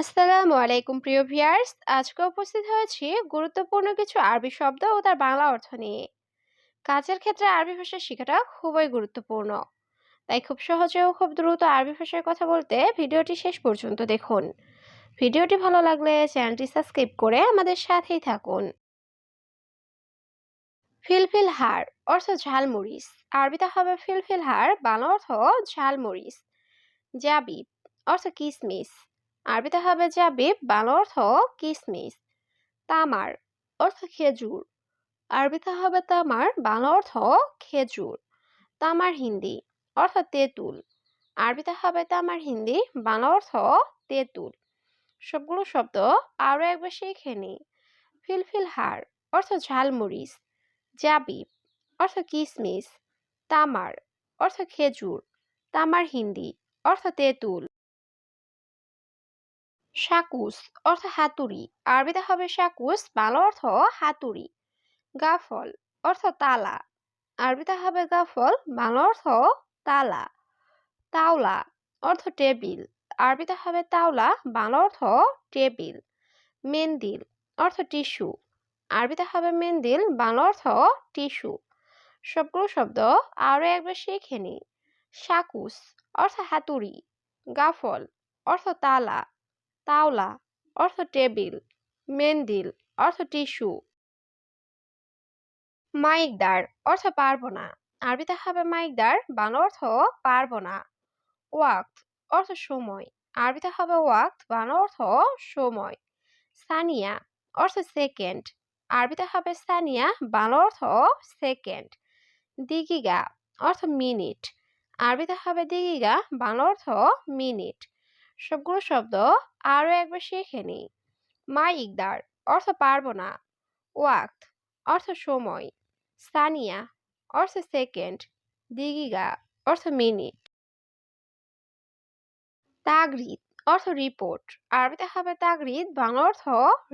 আসসালামু আলাইকুম, প্রিয় ভিয়ার্স আজকে উপস্থিত হয়েছি গুরুত্বপূর্ণ কিছু আরবি শব্দ ও তার বাংলা অর্থ নিয়ে। কাজের ক্ষেত্রে আরবি ভাষা শেখাটা খুবই গুরুত্বপূর্ণ। তাই খুব সহজে ও খুব দ্রুত আরবি ভাষায় কথা বলতে ভিডিওটি শেষ পর্যন্ত দেখুন। ভিডিওটি ভালো লাগলে চ্যানেলটি সাবস্ক্রাইব করে আমাদের সাথেই থাকুন। ফিলফিল হার অর্থ ঝালমরিচ আরবিতে হবে ফিলফিল হার, বাংলা অর্থ ঝালমরিচ জাবিব অর্থ কিসমিস। আরবিতে হবে জাবিব বাংলা অর্থ কিসমিস। তামার অর্থ খেজুর। আরবিতে হবে তামার, বাংলা অর্থ খেজুর। তামার হিন্দি অর্থ তেঁতুল। আরবিতে হবে তামার হিন্দি, বাংলা অর্থ তেঁতুল। সবগুলো শব্দ আরও একবার শিখে নিই ফিলফিল হার অর্থ ঝালমরিচ জাবিব অর্থ কিসমিস। তামার অর্থ খেজুর। তামার হিন্দি অর্থ তেঁতুল। শাকুস অর্থ হাতুড়ি। আরবিতে হবে শাকুস, বাংলা অর্থ হাতুড়ি। গাফল অর্থ তালা। আরবিতে হবে গাফল, বাংলা অর্থ তালা। তাওলা অর্থ টেবিল। আরবিতে হবে তাওলা, বাংলা অর্থ টেবিল। মেন্দিল অর্থ টিস্যু। আরবিতে হবে মেন্দিল, বাংলা অর্থ টিস্যু। সবগুলো শব্দ আরও একবার শিখে নিই শাকুস অর্থ হাতুড়ি। গাফল অর্থ তালা। তাওলা, অর্থ টেবিল, মেন্দিল, অর্থ টিস্যু। মাইকদার, অর্থ পারব না আরবিতে হবে মাইকদার, বাংলা অর্থ পারব না ওয়াক্ত, অর্থ সময়। আরবিতে হবে ওয়াক্ত, বাংলা অর্থ সময়। সানিয়া, অর্থ সেকেন্ড। আরবিতে হবে সানিয়া, বাংলা অর্থ সেকেন্ড। দিগিগা, অর্থ মিনিট। আরবিতে হবে দিগিগা, বাংলা অর্থ মিনিট। সবগুলো শব্দ আরও একবার শিখে নিই। মা ইকদার অর্থ পারব না। ওয়াক্ত অর্থ সময়। সানিয়া অর্থ সেকেন্ড। দিগিগা অর্থ মিনিট। তাগরিদ অর্থ রিপোর্ট। আরবিতে হবে তাগরিদ, বাংলা অর্থ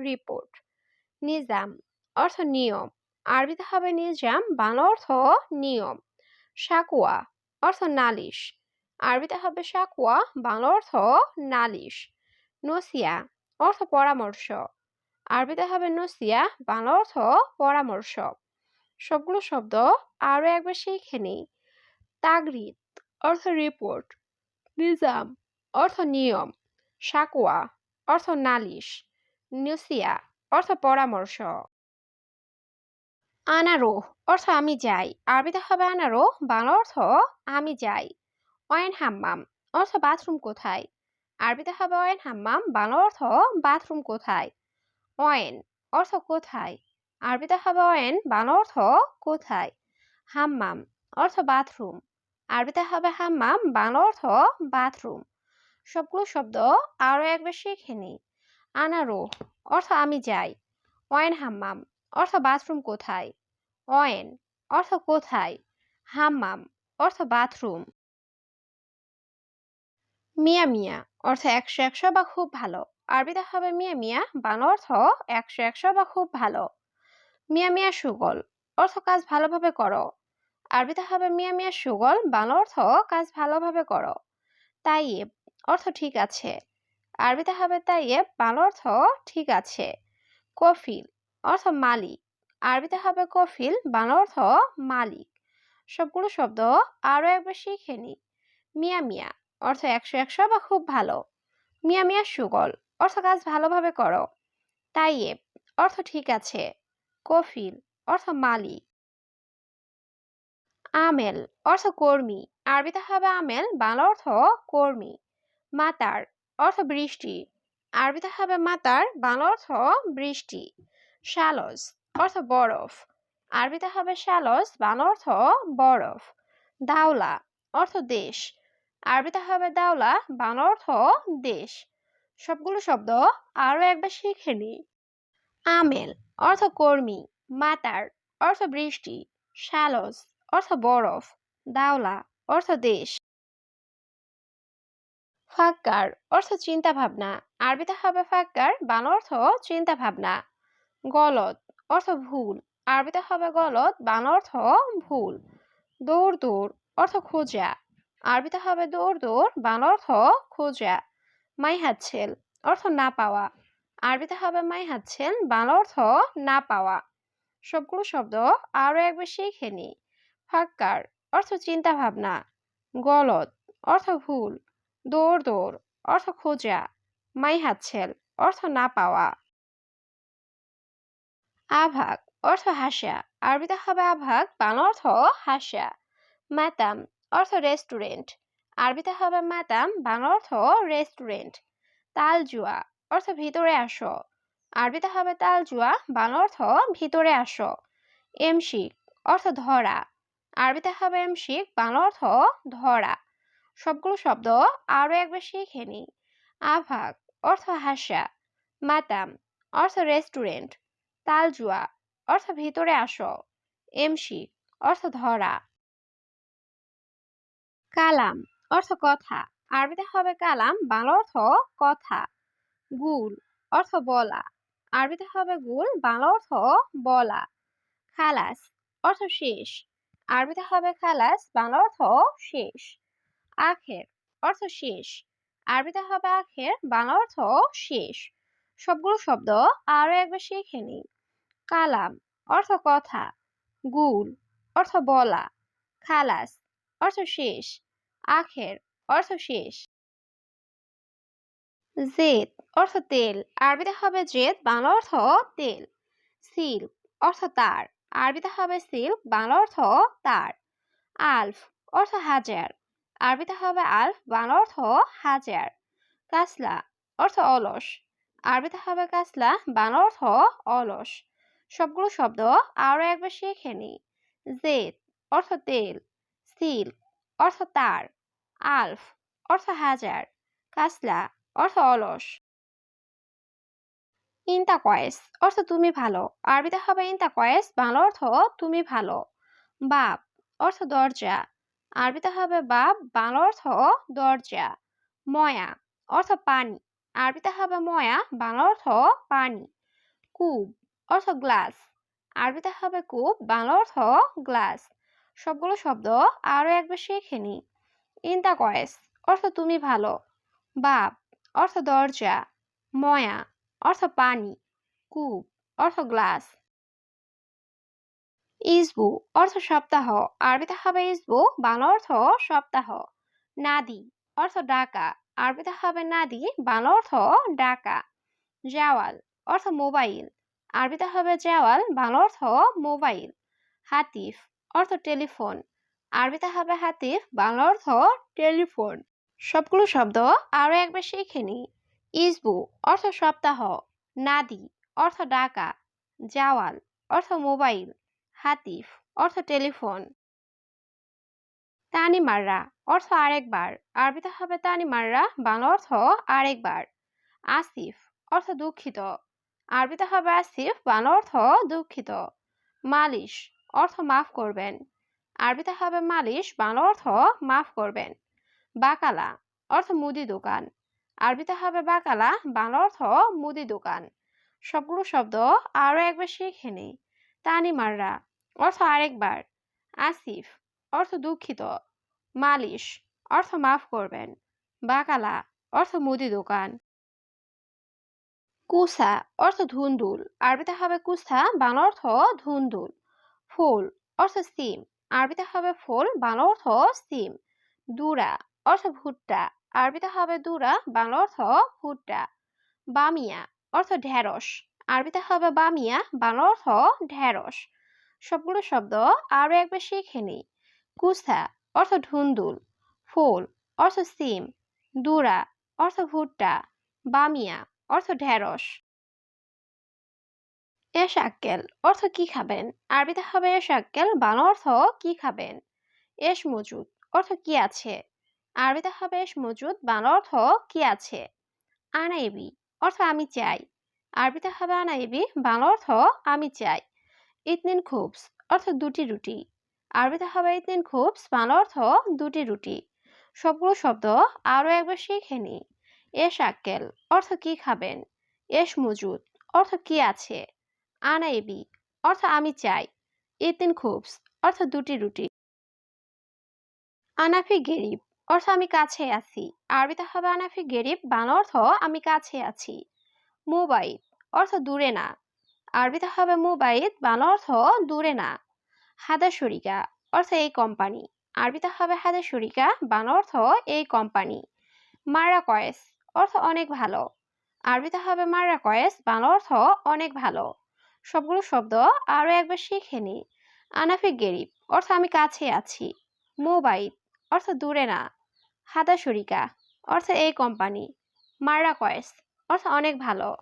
রিপোর্ট। নিজাম অর্থ নিয়ম। আরবিতে হবে নিজাম, বাংলা অর্থ নিয়ম। সাকুয়া অর্থ নালিশ। আরবিতে হবে সাকুয়া বাংলা অর্থ নালিশ। নসিয়া, অর্থ পরামর্শ। আরবিতে হবে নসিয়া, বাংলা অর্থ পরামর্শ। সবগুলো শব্দ আরও একবার শিখে নেই। তাগরিদ, অর্থ রিপোর্ট নিজাম, অর্থ নিয়ম। সাকুয়া অর্থ নালিশ। নসিয়া, অর্থ পরামর্শ। আনারো অর্থ আমি যাই। আরবিতে হবে আনারো বাংলা অর্থ আমি যাই। অয়েন হাম্মাম। অর্থ বাথরুম কোথায়? আরবিতে হবে অয়েন হাম্মাম, বাংলা অর্থ বাথরুম কোথায়? অয়েন অর্থ কোথায়? আরবিতে হবে অয়েন, বাংলা অর্থ কোথায়? হাম্মাম অর্থ বাথরুম। আরবিতে হবে হাম্মাম, বাংলা অর্থ বাথরুম। সবগুলো শব্দ আরও একবার শিখে নিই। আনারো অর্থ আমি যাই। অয়েন হাম্মাম অর্থ বাথরুম কোথায়? অয়েন অর্থ কোথায়? হাম্মাম অর্থ বাথরুম। মিয়া মিয়া, অর্থ একশো একশো বা খুব ভালো। আরবিতে হবে মিয়া মিয়া, বাংলা অর্থ একশো একশো বা খুব ভালো। মিয়া মিয়া সুগল, অর্থ কাজ ভালোভাবে করো। আরবিতে হবে মিয়া মিয়া সুগল, বাংলা অর্থ কাজ ভালোভাবে করো। তাইয়েব, অর্থ ঠিক আছে। আরবিতে হবে তাইয়েব, বাংলা অর্থ ঠিক আছে। কফিল, অর্থ মালিক। আরবিতে হবে কফিল, বাংলা অর্থ মালিক। সবগুলো শব্দ আরও একবার শিখে নি। মিয়া মিয়া অর্থ একশো একশো বা খুব ভালো। মিয়া মিয়া সুগল, অর্থ কাজ ভালোভাবে করো। তাইয়েব অর্থ ঠিক আছে। কফিল, অর্থ মালিক। আমেল, অর্থ কর্মী। আরবিতে হবে আমেল, বাংলা অর্থ কর্মী। মাতার, অর্থ বৃষ্টি। আরবিতে হবে মাতার, বাংলা অর্থ বৃষ্টি। শালস অর্থ বরফ। আরবিতে হবে শালস বাংলা অর্থ বরফ। দাওলা, অর্থ দেশ। আরবিতে হবে দাওলা, বাংলা অর্থ দেশ। সবগুলো শব্দ আরও একবার শিখে নি। আমেল, অর্থ কর্মী। মাতার, অর্থ বৃষ্টি। শালস অর্থ বরফ। দাওলা, অর্থ দেশ। ফাক্কার, অর্থ চিন্তা ভাবনা আরবিতে হবে ফাক্কার, বাংলা অর্থ চিন্তা ভাবনা গলত অর্থ ভুল। আরবিতে হবে গলত বাংলা অর্থ ভুল। দৌড় দৌড় অর্থ খোঁজা। আরবিতে হবে দৌড় দৌড়, বাংলা অর্থ খোঁজা মাই হাতছেল অর্থ না পাওয়া। আরবিতে হবে মাই হাচ্ছেন বাংলা অর্থ না পাওয়া। সবগুলো শব্দ আরও একবার শিখে নি। ফাক্কার, অর্থ চিন্তা ভাবনা গলত অর্থ ভুল। দৌড় দৌড়, অর্থ খোঁজা মাই হাতছেল অর্থ না পাওয়া। আভাগ, অর্থ হাসা। আরবিতে হবে আভাগ, বাংলা অর্থ হাসা। মাতাম অর্থ রেস্টুরেন্ট। আরবিতে হবে মাতাম বাংলা অর্থ রেস্টুরেন্ট। তালজুয়া, অর্থ ভিতরে আসো আরবিতে হবে, তালজুয়া বাংলা অর্থ ভিতরে আসো এমশিক, অর্থ ধরা আরবিতে হবে, এমশিক বাংলা অর্থ ধরা সবগুলো শব্দ আরও একবার শিখে নি আভাগ, অর্থ হাসা মাতাম অর্থ রেস্টুরেন্ট তালজুয়া, অর্থ ভিতরে আসো এমশি অর্থ ধরা কালাম অর্থ কথা। আরবিতে হবে কালাম, বাংলা অর্থ কথা। গুল অর্থ বলা। আরবিতে হবে গুল, বাংলা অর্থ বলা। খালাস অর্থ শেষ। আরবিতে হবে খালাস, বাংলা অর্থ শেষ। আখের অর্থ শেষ। আরবিতে হবে আখের, বাংলা অর্থ শেষ। সবগুলো শব্দ আরও একবার শিখে নিই। কালাম অর্থ কথা। গুল অর্থ বলা। খালাস অর্থ শেষ। আখের অর্থ শেষ। জেদ অর্থ তেল, আরবিতে হবে জেদ, বাংলা অর্থ তেল। সিল্ক অর্থ তার, আরবিতে হবে সিল্ক, বাংলা অর্থ তার। আলফ অর্থ হাজার, আরবিতে হবে আলফ, বাংলা অর্থ হাজার। কাসলা অর্থ অলস, আরবিতে হবে কাসলা, বাংলা অর্থ অলস। সবগুলো শব্দ আরও একবার শিখে নিই জেদ অর্থ তেল, সিল্ক অর্থ তার, আলফ অর্থ হাজার, কাসলা অর্থ অলস। ইন্তা কয়েস অর্থ তুমি ভালো, আরবিতে হবে ইন্তা কয়েস বাংলা অর্থ তুমি ভালো। বাপ অর্থ দরজা, আরবিতে হবে বাপ বাংলা অর্থ দরজা। ময়া অর্থ পানি, আরবিতে হবে ময়া, বাংলা অর্থ পানি। কূপ অর্থ গ্লাস, আরবিতে হবে কূপ বাংলা অর্থ গ্লাস। সবগুলো শব্দ আরও একবার শিখে নি। ইন্তা কয়েস, অর্থ তুমি ভালো। বাপ, অর্থ দরজা। ময়া, অর্থ পানি। কূপ, অর্থ গ্লাস। ইসবু, অর্থ সপ্তাহ। আরবিতে হবে ইসবু, বাংলা অর্থ সপ্তাহ। নাদি, অর্থ ডাকা। আরবিতে হবে নাদি, বাংলা অর্থ ডাকা। জাওয়াল, অর্থ মোবাইল। আরবিতে হবে জাওয়াল, বাংলা অর্থ মোবাইল। হাতিফ অর্থ টেলিফোন। আরবিতে হবে হাতিফ বাংলা অর্থ টেলিফোন। সবগুলো শব্দ আরও একবার শিখে নি। ইসবু, অর্থ সপ্তাহ। নাদি, অর্থ ডাকা। জাওয়াল, অর্থ মোবাইল। হাতিফ, অর্থ টেলিফোন। তানি মাররা অর্থ আরেকবার। আরবিতে হবে তানি মাররা বাংলা অর্থ আরেকবার। আসিফ, অর্থ দুঃখিত। আরবিতে হবে আসিফ, বাংলা অর্থ দুঃখিত। মালিশ অর্থ মাফ করবেন। আরবিতে হবে মালিশ, বাংলা অর্থ মাফ করবেন। বাকালা, অর্থ মুদি দোকান। আরবিতে হবে বাকালা, বাংলা অর্থ মুদি দোকান। সবগুলো শব্দ আরও একবার শিখে নেই। তানি মাররা, অর্থ আরেকবার। আসিফ, অর্থ দুঃখিত। মালিশ, অর্থ মাফ করবেন। বাকালা, অর্থ মুদি দোকান। কুসা, অর্থ ধুন্দুল। আরবিতে হবে কুসা, বাংলা অর্থ ধুন্দুল। ফুল অর্থ সিম। আরবিতে হবে ফুল, বাংলা অর্থ সিম। দুরা অর্থ ভুট্টা। আরবিতে হবে দুরা, বাংলা অর্থ ভুট্টা। বামিয়া অর্থ ঢেঁড়স। আরবিতে হবে বামিয়া, বাংলা অর্থ ঢেঁড়স। সবগুলো শব্দ আরও একবার শিখে নিই। কুসা অর্থ ধুন্দুল। ফুল অর্থ সিম। দুরা অর্থ ভুট্টা। বামিয়া অর্থ ঢেঁড়স। এস আক্কেল অর্থ কি খাবেন? আরবিতে হবে এস আক্কেল বাংলা অর্থ কি খাবেন? এস মজুদ অর্থ কি আছে? আরবিতে হবে এস মজুদ বাংলা অর্থ কি আছে? আনাইবি অর্থ আমি চাই। আরবিতে হবে আনাইবি, বাংলা অর্থ আমি চাই। ইতনিন খুবস অর্থ দুটি রুটি। আরবিতে হবে ইতনিন খুবস, বাংলা অর্থ দুটি রুটি। সবগুলো শব্দ আরও একবার শিখে নি এস আক্কেল অর্থ কি খাবেন? এস মজুদ অর্থ কি আছে? আনাইবি অর্থ আমি চাই। ইতিন খুবস, অর্থ দুটি রুটি। আনাফি গেরিব, অর্থ আমি কাছে আছি। আরবিতে হবে আনাফি গেরিব, বাংলা অর্থ আমি কাছে আছি। মোবাইল অর্থ দূরে না। আরবিতে হবে মোবাইল বাংলা অর্থ দূরে না। হাদা শরিকা অর্থ এই কোম্পানি। আরবিতে হবে হাদা শরিকা বাংলা অর্থ এই কোম্পানি। মারা কয়েস অর্থ অনেক ভালো। আরবিতে হবে মারা কয়েস বাংলা অর্থ অনেক ভালো। সবগুলো শব্দ আরও একবার শিখে নি আনাফে গেরিব, অর্থ আমি কাছে আছি। মোবাইল, অর্থ দূরে না। হাদা শরিকা অর্থ এই কোম্পানি। মারা কয়েস অর্থ অনেক ভালো।